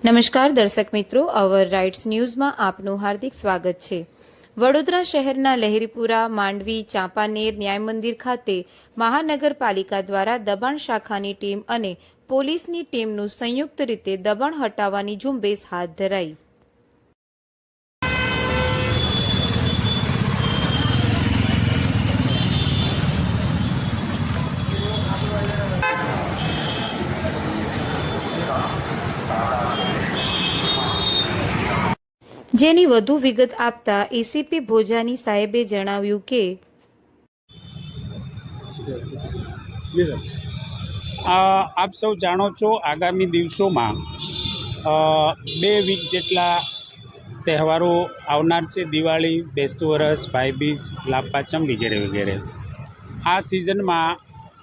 નમસ્કાર દર્શક મિત્રો અવર રાઇટ્સ ન્યૂઝમાં આપનું હાર્દિક સ્વાગત છે. વડોદરા શહેરના લહેરીપુરા, માંડવી, ચાંપાનેર ન્યાય મંદિર ખાતે મહાનગરપાલિકા દ્વારા દબાણ શાખાની ટીમ અને પોલીસની ટીમનું સંયુક્ત રીતે દબાણ હટાવવાની ઝુંબેશ હાથ ધરાઈ. જેની વધુ વિગત આપતા એસીપી ભોજાની સાહેબે જણાવ્યું કે આપ સૌ જાણો છો આગામી દિવસોમાં બે વીક જેટલા તહેવારો આવનાર છે. દિવાળી બેસતું વરસ ભાઈબીજ લાભપાચમ વગેરે વગેરે. આ સિઝનમાં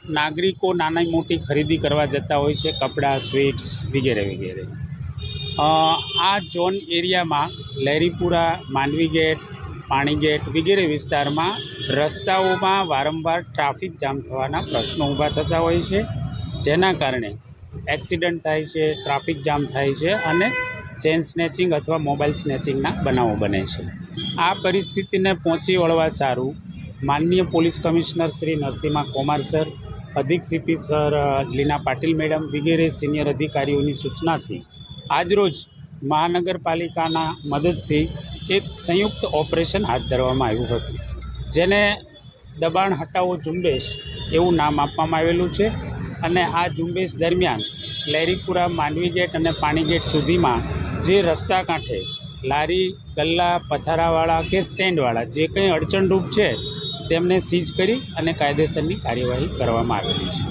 નાગરિકો નાની મોટી ખરીદી કરવા જતા હોય છે. કપડાં સ્વીટ્સ વગેરે વગેરે. આ ઝોન એરિયામાં લહેરીપુરા માંડવી ગેટ, પાણી ગેટ વગેરે વિસ્તારમાં રસ્તાઓમાં વારંવાર ટ્રાફિક જામ થવાના પ્રશ્નો ઊભા થતા હોય છે, જેના કારણે એક્સિડન્ટ થાય છે, ટ્રાફિક જામ થાય છે અને ચેન સ્નેચિંગ અથવા મોબાઈલ સ્નેચિંગના બનાવો બને છે. આ પરિસ્થિતિને પહોંચી વળવા સારું માનનીય police commissioner Shri Narasimha Komar sir, અધિક CP sir Leena Patil madam વગેરે સિનિયર અધિકારીઓની સૂચનાથી આજરોજ મહાનગરપાલિકાના મદદથી એક સંયુક્ત ઓપરેશન હાથ ધરવામાં આવ્યું હતું, જેને દબાણ હટાવો ઝુંબેશ એવું નામ આપવામાં આવેલું છે અને આ ઝુંબેશ દરમિયાન લહેરીપુરા માંડવી ગેટ અને પાણી ગેટ સુધીમાં જે રસ્તા કાંઠે લારી, ગલ્લા, પથારાવાળા કે સ્ટેન્ડવાળા જે કંઈ અડચણરૂપ છે, તેમને સીઝ કરી અને કાયદેસરની કાર્યવાહી કરવામાં આવેલી છે.